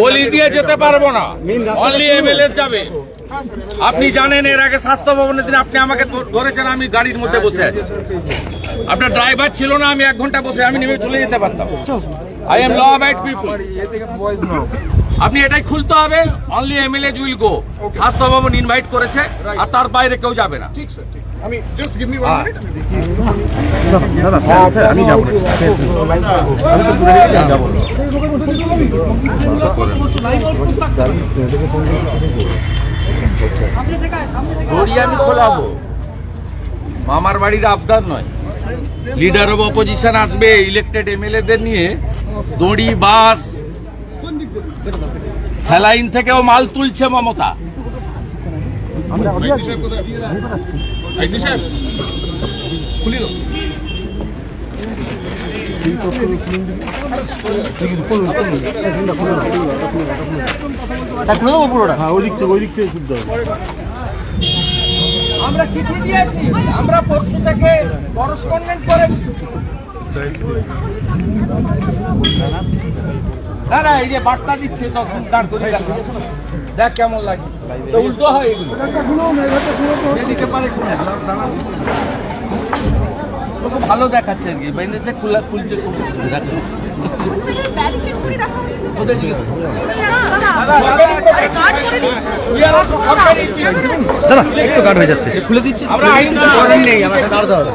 গলি দিয়ে যেতে পারব না। অনলি এমএলএ যাবে। আপনি জানেন এর আগে স্বাস্থ্য ভবনের দিন আপনি আমাকে ধরেছেন আমি গাড়ির মধ্যে বসে আছি। আপনার ড্রাইভার ছিল না আমি এক ঘণ্টা বসে আমি নেমে চলে যেতে পারতাম। I am law abiding people আপনি এটাই খুলতে হবে অনলি এমএলএ উইল গো স্বাস্থ্য ভবন ইনভাইট করেছে আর তার বাইরে কেউ যাবে না। আমি just give me one. Minute দড়ি আমি খোলাবো। মামার বাড়ির আবদার নয়। লিডার অফ অপোজিশন আসবে ইলেক্টেড এমএলএদের নিয়ে। দড়ি বাস স্যালাইন থেকেও মাল তুলছে মমতা। আইসি সাহেব খুলি দাও আমরা চিঠি দিয়েছি, আমরা পরশু থেকে করসপন্ডেন্ট করেছি। না না, এই যে বার্তা দিচ্ছে তখন দাঁড় করে। দেখ কেমন লাগে। তো উল্টো হয় এগুলো। যেদিকে পারে খুলে। ও খুব ভালো দেখাচ্ছে আর কি। বেঁধেছে খোলা খুলছে খুব দেখাচ্ছে। কোথায় জিজ্ঞেস দাদা একটু গার্ড হয়ে যাচ্ছে। খুলে দিচ্ছি। আমরা আইন তো করেন নেই আমাকে দাঁড়াতে হবে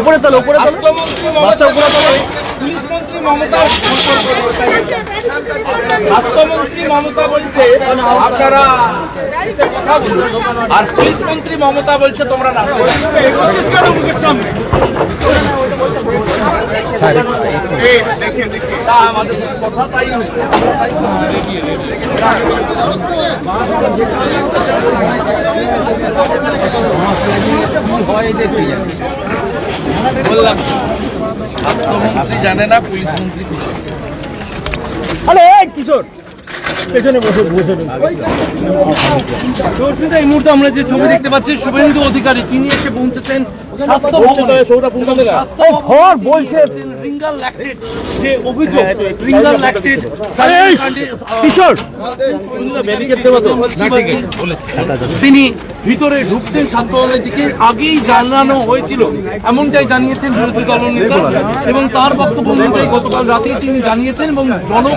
উপরে তোলো, উপরে মমতা পুলিশ মন্ত্রী মমতা স্বাস্থ্যমন্ত্রী মমতা বলছে, আপনারা কথা। আর পুলিশ মন্ত্রী মমতা বলছে, তোমরা বললাম, স্বাস্থ্যমন্ত্রী জানে না পুলিশ মন্ত্রী। আরে এই কিশোর। পেছনে বসে বসে। সুস্মিতা এই মুহূর্তে আমরা যে ছবি দেখতে পাচ্ছি শুভেন্দু অধিকারী তিনি এসে পৌঁছেছেন? স্বাস্থ্য ভবনে। স্বাস্থ্য ঘর বলছে রিঙ্গাল ল্যাকটেড যে অভিযোগ রিঙ্গাল ল্যাকটেড কিশোর! তিনি ভিতরে ঢুকছেন ছাত্র দলের দিকে আগেই জানানো হয়েছিল। এমনটাই জানিয়েছেন বিরোধী দলনেতা এবং তার বক্তব্য অনুযায়ী গতকাল রাতেই তিনি জানিয়েছেন এবং জনক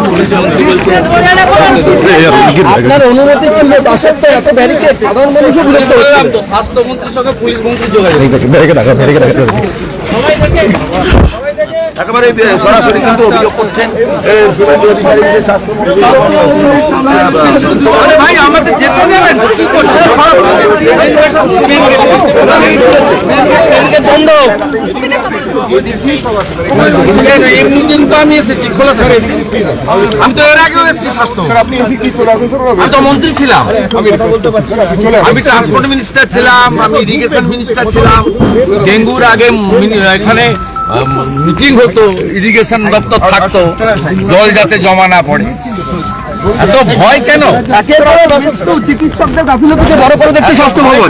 আপনার অনুমতি ছিল তা এত ব্যারিকেড সাধারণ মানুষও বিরক্ত স্বাস্থ্যমন্ত্রীর সঙ্গে পুলিশ মন্ত্রী যোগাযোগ। একেবারে সরাসরি কিন্তু অভিযোগ করছেন ভাই আমাদের যেতে দেবেন। কি করছেন বন্ধ। এমনি দিন তো আমি এসেছি খোলা থাকে আমি তো এর আগেও এসেছি স্বাস্থ্য আমি তো মন্ত্রী ছিলাম আমি ট্রান্সপোর্ট মিনিস্টার ছিলাম আমি ইরিগেশন মিনিস্টার ছিলাম ডেঙ্গুর আগে এখানে মিটিং হতো ইরিগেশন দপ্তর থাকতো জল যাতে জমা না পড়ে এত ভয় কেন চিকিৎসকদের গাফিলতিকে বড় করে দেখতে স্বাস্থ্য ভবন